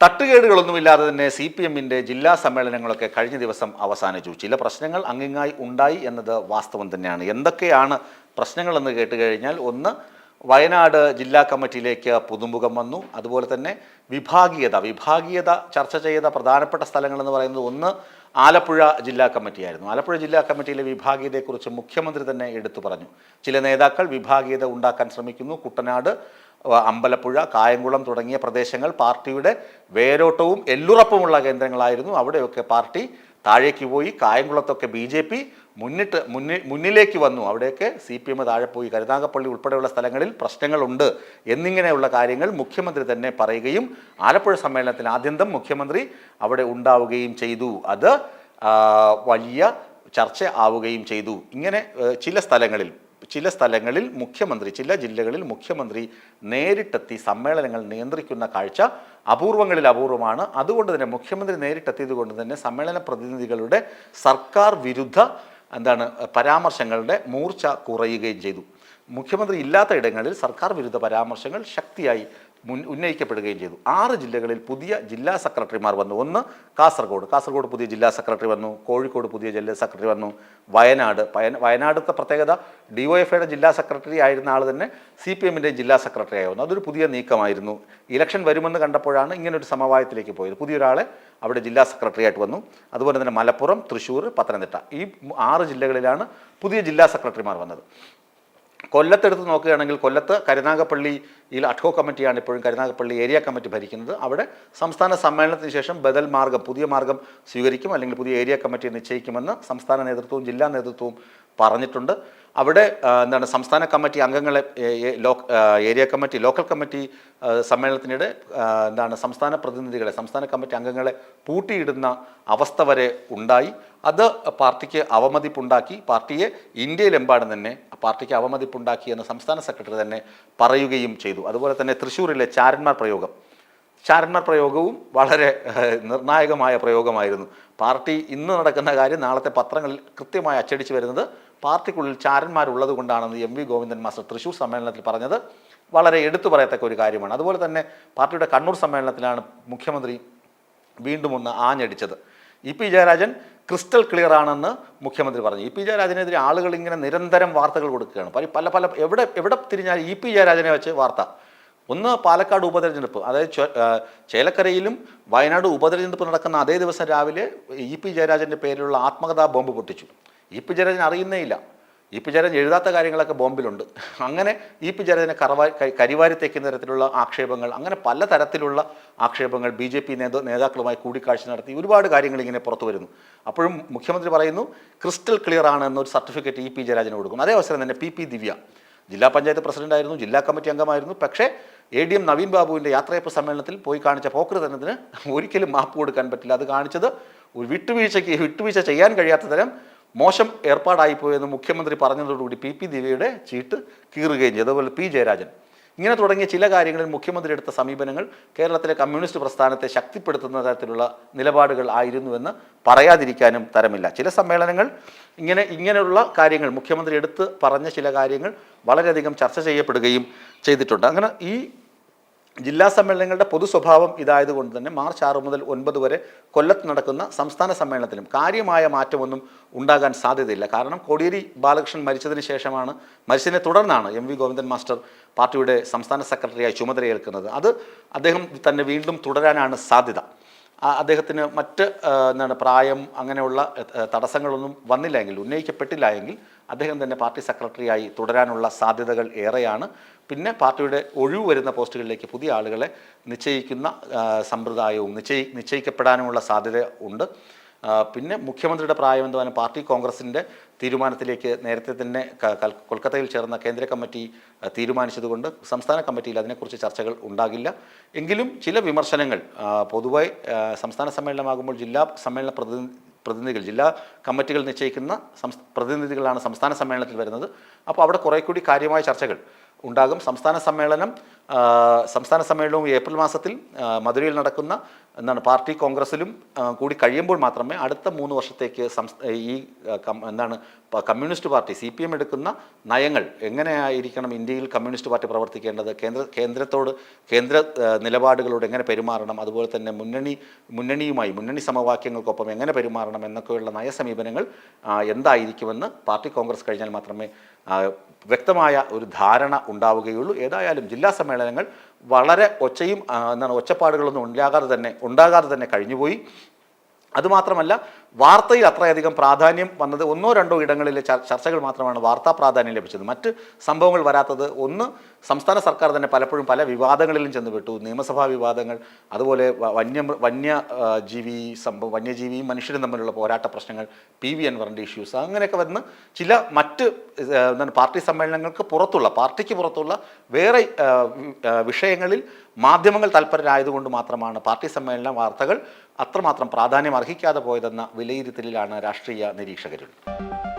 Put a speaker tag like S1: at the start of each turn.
S1: തട്ടുകേടുകളൊന്നുമില്ലാതെ തന്നെ C P എമ്മിന്റെ ജില്ലാ സമ്മേളനങ്ങളൊക്കെ കഴിഞ്ഞ ദിവസം അവസാനിച്ചു. ചില പ്രശ്നങ്ങൾ അങ്ങിങ്ങായി ഉണ്ടായി എന്നത് വാസ്തവം തന്നെയാണ്. എന്തൊക്കെയാണ് പ്രശ്നങ്ങളെന്ന് കേട്ട് കഴിഞ്ഞാൽ ഒന്ന് വയനാട് ജില്ലാ കമ്മിറ്റിയിലേക്ക് പുതുമുഖം വന്നു. അതുപോലെ തന്നെ വിഭാഗീയത വിഭാഗീയത ചർച്ച ചെയ്ത പ്രധാനപ്പെട്ട സ്ഥലങ്ങളെന്ന് പറയുന്നത് ഒന്ന് ആലപ്പുഴ ജില്ലാ കമ്മിറ്റിയായിരുന്നു. ആലപ്പുഴ ജില്ലാ കമ്മിറ്റിയിലെ വിഭാഗീയതയെക്കുറിച്ച് മുഖ്യമന്ത്രി തന്നെ എടുത്തു പറഞ്ഞു. ചില നേതാക്കൾ വിഭാഗീയത ഉണ്ടാക്കാൻ ശ്രമിക്കുന്നു. കുട്ടനാട് അമ്പലപ്പുഴ കായംകുളം തുടങ്ങിയ പ്രദേശങ്ങൾ പാർട്ടിയുടെ വേരോട്ടവും എല്ലുറപ്പുമുള്ള കേന്ദ്രങ്ങളായിരുന്നു. അവിടെയൊക്കെ പാർട്ടി താഴേക്ക് പോയി കായംകുളത്തൊക്കെ ബി ജെ പി മുന്നിട്ട് മുന്നിൽ മുന്നിലേക്ക് വന്നു. അവിടെയൊക്കെ സി പി എം താഴെ പോയി. കരുനാഗപ്പള്ളി ഉൾപ്പെടെയുള്ള സ്ഥലങ്ങളിൽ പ്രശ്നങ്ങളുണ്ട് എന്നിങ്ങനെയുള്ള കാര്യങ്ങൾ മുഖ്യമന്ത്രി തന്നെ പറയുകയും ആലപ്പുഴ സമ്മേളനത്തിൽ ആദ്യന്തം മുഖ്യമന്ത്രി അവിടെ ഉണ്ടാവുകയും ചെയ്തു. അത് വലിയ ചർച്ച ആവുകയും ചെയ്തു. ഇങ്ങനെ ചില സ്ഥലങ്ങളിൽ ചില സ്ഥലങ്ങളിൽ മുഖ്യമന്ത്രി ചില ജില്ലകളിൽ മുഖ്യമന്ത്രി നേരിട്ടെത്തി സമ്മേളനങ്ങൾ നിയന്ത്രിക്കുന്ന കാഴ്ച അപൂർവങ്ങളിൽ അപൂർവമാണ്. അതുകൊണ്ട് തന്നെ മുഖ്യമന്ത്രി നേരിട്ടെത്തിയത് കൊണ്ട് തന്നെ സമ്മേളന പ്രതിനിധികളുടെ സർക്കാർ വിരുദ്ധ എന്താണ് പരാമർശങ്ങളുടെ മൂർച്ച കുറയുകയും ചെയ്തു. മുഖ്യമന്ത്രി ഇല്ലാത്ത ഇടങ്ങളിൽ സർക്കാർ വിരുദ്ധ പരാമർശങ്ങൾ ശക്തിയായി മുൻ ഉന്നയിക്കപ്പെടുകയും ചെയ്തു. ആറ് ജില്ലകളിൽ പുതിയ ജില്ലാ സെക്രട്ടറിമാർ വന്നു. ഒന്ന് കാസർഗോഡ്. കാസർഗോഡ് പുതിയ ജില്ലാ സെക്രട്ടറി വന്നു. കോഴിക്കോട് പുതിയ ജില്ലാ സെക്രട്ടറി വന്നു. വയനാട്. വയന- വയനാടത്തെ പ്രത്യേകത ഡിവൈഎഫ്ഐയുടെ ജില്ലാ സെക്രട്ടറി ആയിരുന്ന ആൾ തന്നെ സി പി എമ്മിന്റെ ജില്ലാ സെക്രട്ടറി ആയിരുന്നു. അതൊരു പുതിയ നീക്കമായിരുന്നു. ഇലക്ഷൻ വരുമെന്ന് കണ്ടപ്പോഴാണ് ഇങ്ങനൊരു സമവായത്തിലേക്ക് പോയത്. പുതിയൊരാളെ അവിടെ ജില്ലാ സെക്രട്ടറി ആയിട്ട് വന്നു. അതുപോലെ തന്നെ മലപ്പുറം തൃശ്ശൂർ പത്തനംതിട്ട. ഈ ആറ് ജില്ലകളിലാണ് പുതിയ ജില്ലാ സെക്രട്ടറിമാർ വന്നത്. കൊല്ലത്തെടുത്ത് നോക്കുകയാണെങ്കിൽ കൊല്ലത്ത് കരുനാഗപ്പള്ളിയിൽ അഡ്ഹോ കമ്മിറ്റിയാണ് ഇപ്പോഴും കരുനാഗപ്പള്ളി ഏരിയ കമ്മിറ്റി ഭരിക്കുന്നത്. അവിടെ സംസ്ഥാന സമ്മേളനത്തിന് ശേഷം ബദൽ മാർഗം പുതിയ മാർഗം സ്വീകരിക്കും അല്ലെങ്കിൽ പുതിയ ഏരിയ കമ്മിറ്റി നിശ്ചയിക്കുമെന്ന് സംസ്ഥാന നേതൃത്വവും ജില്ലാ നേതൃത്വവും പറഞ്ഞിട്ടുണ്ട്. അവിടെ എന്താണ് സംസ്ഥാന കമ്മിറ്റി അംഗങ്ങളെ ഏരിയ കമ്മിറ്റി ലോക്കൽ കമ്മിറ്റി സമ്മേളനത്തിനിടെ എന്താണ് സംസ്ഥാന പ്രതിനിധികളെ സംസ്ഥാന കമ്മിറ്റി അംഗങ്ങളെ പൂട്ടിയിടുന്ന അവസ്ഥ വരെ ഉണ്ടായി. അത് പാർട്ടിക്ക് അവമതിപ്പുണ്ടാക്കി. പാർട്ടിയെ ഇന്ത്യയിലെമ്പാടും തന്നെ പാർട്ടിക്ക് അവമതിപ്പുണ്ടാക്കി എന്ന് സംസ്ഥാന സെക്രട്ടറി തന്നെ പറയുകയും ചെയ്തു. അതുപോലെ തന്നെ തൃശ്ശൂരിലെ ചാരന്മാർ പ്രയോഗം. ചാരന്മാർ പ്രയോഗവും വളരെ നിർണായകമായ പ്രയോഗമായിരുന്നു. പാർട്ടി ഇന്ന് നടക്കുന്ന കാര്യം നാളത്തെ പത്രങ്ങളിൽ കൃത്യമായി അച്ചടിച്ചു വരുന്നത് പാർട്ടിക്കുള്ളിൽ ചാരന്മാരുള്ളത് കൊണ്ടാണെന്ന് M V Govindan master Thrissur സമ്മേളനത്തിൽ പറഞ്ഞത് വളരെ എടുത്തു പറയത്തക്ക ഒരു കാര്യമാണ്. അതുപോലെ തന്നെ പാർട്ടിയുടെ കണ്ണൂർ സമ്മേളനത്തിലാണ് മുഖ്യമന്ത്രി വീണ്ടും ഒന്ന് ആഞ്ഞടിച്ചത്. E P Jayarajan crystal clear ആണെന്ന് മുഖ്യമന്ത്രി പറഞ്ഞു. ഇ പി ജയരാജനെതിരെ ആളുകൾ ഇങ്ങനെ നിരന്തരം വാർത്തകൾ കൊടുക്കുകയാണ്. പല പല എവിടെ എവിടെ തിരിഞ്ഞാൽ ഇ പി ജയരാജനെ വെച്ച് വാർത്ത. ഒന്ന് പാലക്കാട് ഉപതെരഞ്ഞെടുപ്പ്. അതായത് ചേലക്കരയിലും വയനാട് ഉപതെരഞ്ഞെടുപ്പ് നടക്കുന്ന അതേ ദിവസം രാവിലെ ഇ പി ജയരാജന്റെ പേരിലുള്ള ആത്മകഥാ ബോംബ് പൊട്ടിച്ചു. ഇ പി ജയരാജൻ അറിയുന്നേ ഇല്ല. ഇ പി ജയരാജൻ എഴുതാത്ത കാര്യങ്ങളൊക്കെ ബോംബിലുണ്ട്. അങ്ങനെ ഇ പി ജയരാജനെ കറവാ കരിവാരി തേക്കുന്ന തരത്തിലുള്ള ആക്ഷേപങ്ങൾ അങ്ങനെ പല തരത്തിലുള്ള ആക്ഷേപങ്ങൾ ബി ജെ പി നേതാ നേതാക്കളുമായി കൂടിക്കാഴ്ച നടത്തി ഒരുപാട് കാര്യങ്ങൾ ഇങ്ങനെ പുറത്തു വരുന്നു. അപ്പോഴും മുഖ്യമന്ത്രി പറയുന്നു ക്രിസ്റ്റൽ ക്ലിയർ ആണ് എന്നൊരു സർട്ടിഫിക്കറ്റ് ഇ പി ജയരാജന് കൊടുക്കും അതേ അവസരം തന്നെ പി പി ദിവ്യ. ജില്ലാ പഞ്ചായത്ത് പ്രസിഡന്റ് ആയിരുന്നു ജില്ലാ കമ്മിറ്റി അംഗമായിരുന്നു. പക്ഷേ എ ഡി എം നവീൻ ബാബുവിന്റെ യാത്രയപ്പ് സമ്മേളനത്തിൽ പോയി കാണിച്ച പോക്കൃതനത്തിന് ഒരിക്കലും മാപ്പ് കൊടുക്കാൻ പറ്റില്ല. അത് കാണിച്ചത് ഒരു വിട്ടുവീഴ്ചയ്ക്ക് വിട്ടുവീഴ്ച ചെയ്യാൻ കഴിയാത്ത തരം മോശം ഏർപ്പാടായിപ്പോയെന്ന് മുഖ്യമന്ത്രി പറഞ്ഞതോടുകൂടി പി പി ദിവ്യയുടെ ചീട്ട് കീറുകയും ചെയ്തു. അതുപോലെ പി ജയരാജൻ. ഇങ്ങനെ തുടങ്ങിയ ചില കാര്യങ്ങളിൽ മുഖ്യമന്ത്രി എടുത്ത സമീപനങ്ങൾ കേരളത്തിലെ കമ്മ്യൂണിസ്റ്റ് പ്രസ്ഥാനത്തെ ശക്തിപ്പെടുത്തുന്ന തരത്തിലുള്ള നിലപാടുകൾ ആയിരുന്നുവെന്ന് പറയാതിരിക്കാനും തരമില്ല. ചില സമ്മേളനങ്ങൾ ഇങ്ങനെ ഇങ്ങനെയുള്ള കാര്യങ്ങൾ മുഖ്യമന്ത്രി എടുത്ത് പറഞ്ഞ ചില കാര്യങ്ങൾ വളരെയധികം ചർച്ച ചെയ്യപ്പെടുകയും ചെയ്തിട്ടുണ്ട്. അങ്ങനെ ഈ ജില്ലാ സമ്മേളനങ്ങളുടെ പൊതു സ്വഭാവം ഇതായതുകൊണ്ട് തന്നെ മാർച്ച് ആറ് മുതൽ ഒൻപത് വരെ കൊല്ലത്ത് നടക്കുന്ന സംസ്ഥാന സമ്മേളനത്തിലും കാര്യമായ മാറ്റമൊന്നും ഉണ്ടാകാൻ സാധ്യതയില്ല. കാരണം കോടിയേരി ബാലകൃഷ്ണൻ മരിച്ചതിന് ശേഷമാണ് മരിച്ചതിനെ തുടർന്നാണ് എം വി ഗോവിന്ദൻ മാസ്റ്റർ പാർട്ടിയുടെ സംസ്ഥാന സെക്രട്ടറിയായി ചുമതലയേൽക്കുന്നത്. അത് അദ്ദേഹം തന്നെ വീണ്ടും തുടരാനാണ് സാധ്യത. അദ്ദേഹത്തിന് മറ്റ് എന്താണ് പ്രായം അങ്ങനെയുള്ള തടസ്സങ്ങളൊന്നും വന്നില്ലെങ്കിൽ ഉന്നയിക്കപ്പെട്ടില്ല എങ്കിൽ അദ്ദേഹം തന്നെ പാർട്ടി സെക്രട്ടറിയായി തുടരാനുള്ള സാധ്യതകൾ ഏറെയാണ്. പിന്നെ പാർട്ടിയുടെ ഒഴിവ് വരുന്ന പോസ്റ്റുകളിലേക്ക് പുതിയ ആളുകളെ നിശ്ചയിക്കുന്ന സമ്പ്രദായവും നിശ്ചയി നിശ്ചയിക്കപ്പെടാനുമുള്ള സാധ്യത ഉണ്ട്. പിന്നെ മുഖ്യമന്ത്രിയുടെ പ്രായം പറഞ്ഞാൽ പാർട്ടി കോൺഗ്രസിന്റെ തീരുമാനത്തിലേക്ക് നേരത്തെ തന്നെ കൊൽക്കത്തയിൽ ചേർന്ന കേന്ദ്ര കമ്മിറ്റി തീരുമാനിച്ചതുകൊണ്ട് സംസ്ഥാന കമ്മിറ്റിയിൽ അതിനെക്കുറിച്ച് ചർച്ചകൾ ഉണ്ടാകില്ല. എങ്കിലും ചില വിമർശനങ്ങൾ പൊതുവായി സംസ്ഥാന സമ്മേളനമാകുമ്പോൾ ജില്ലാ സമ്മേളന പ്രതിനിധി പ്രതിനിധികൾ ജില്ലാ കമ്മിറ്റികൾ നിശ്ചയിക്കുന്ന പ്രതിനിധികളാണ് സംസ്ഥാന സമ്മേളനത്തിൽ വരുന്നത്. അപ്പോൾ അവിടെ കുറേ കൂടി കാര്യമായ ചർച്ചകൾ. ഉണ്ടാകും. സംസ്ഥാന സമ്മേളനം സംസ്ഥാന സമ്മേളനവും ഏപ്രിൽ മാസത്തിൽ മധുരയിൽ നടക്കുന്ന എന്താണ് പാർട്ടി കോൺഗ്രസിലും കൂടി കഴിയുമ്പോൾ മാത്രമേ അടുത്ത മൂന്ന് വർഷത്തേക്ക് ഈ എന്താണ് communist party C P M എടുക്കുന്ന നയങ്ങൾ എങ്ങനെയായിരിക്കണം ഇന്ത്യയിൽ കമ്മ്യൂണിസ്റ്റ് പാർട്ടി പ്രവർത്തിക്കേണ്ടത്? കേന്ദ്ര കേന്ദ്രത്തോട് കേന്ദ്ര നിലപാടുകളോട് എങ്ങനെ പെരുമാറണം? അതുപോലെ തന്നെ മുന്നണി മുന്നണിയുമായി മുന്നണി സമവാക്യങ്ങൾക്കൊപ്പം എങ്ങനെ പെരുമാറണം? എന്നൊക്കെയുള്ള നയസമീപനങ്ങൾ എന്തായിരിക്കുമെന്ന് പാർട്ടി കോൺഗ്രസ് കഴിഞ്ഞാൽ മാത്രമേ വ്യക്തമായ ഒരു ധാരണ ഉണ്ടാവുകയുള്ളൂ. ഏതായാലും ജില്ലാ സമ്മേളനങ്ങൾ വളരെ ഒച്ചയും എന്താണ് ഒച്ചപ്പാടുകളൊന്നും ഉണ്ടാകാതെ തന്നെ ഉണ്ടാകാതെ തന്നെ കഴിഞ്ഞുപോയി. അതുമാത്രമല്ല വാർത്തയിൽ അത്രയധികം പ്രാധാന്യം വന്നത് ഒന്നോ രണ്ടോ ഇടങ്ങളിലെ ചർച്ചകൾ മാത്രമാണ് വാർത്താ പ്രാധാന്യം ലഭിച്ചത്. മറ്റ് സംഭവങ്ങൾ വരാത്തത് ഒന്ന് സംസ്ഥാന സർക്കാർ തന്നെ പലപ്പോഴും പല വിവാദങ്ങളിലും ചെന്നുപെട്ടു. നിയമസഭാ വിവാദങ്ങൾ അതുപോലെ വന്യ വന്യ ആ, ജീവി സംഭവം വന്യജീവിയും മനുഷ്യരും തമ്മിലുള്ള പോരാട്ട പ്രശ്നങ്ങൾ പി വി എൻവറിന്റെ ഇഷ്യൂസ് അങ്ങനെയൊക്കെ വന്ന് ചില മറ്റ് എന്താണ് പാർട്ടി സമ്മേളനങ്ങൾക്ക് പുറത്തുള്ള പാർട്ടിക്ക് പുറത്തുള്ള വേറെ വിഷയങ്ങളിൽ മാധ്യമങ്ങൾ തൽപരരായതുകൊണ്ട് മാത്രമാണ് പാർട്ടി സമ്മേളന വാർത്തകൾ അത്രമാത്രം പ്രാധാന്യം അർഹിക്കാതെ പോയതെന്ന വിലയിരുത്തലിലാണ് രാഷ്ട്രീയ നിരീക്ഷകരുള്ളത്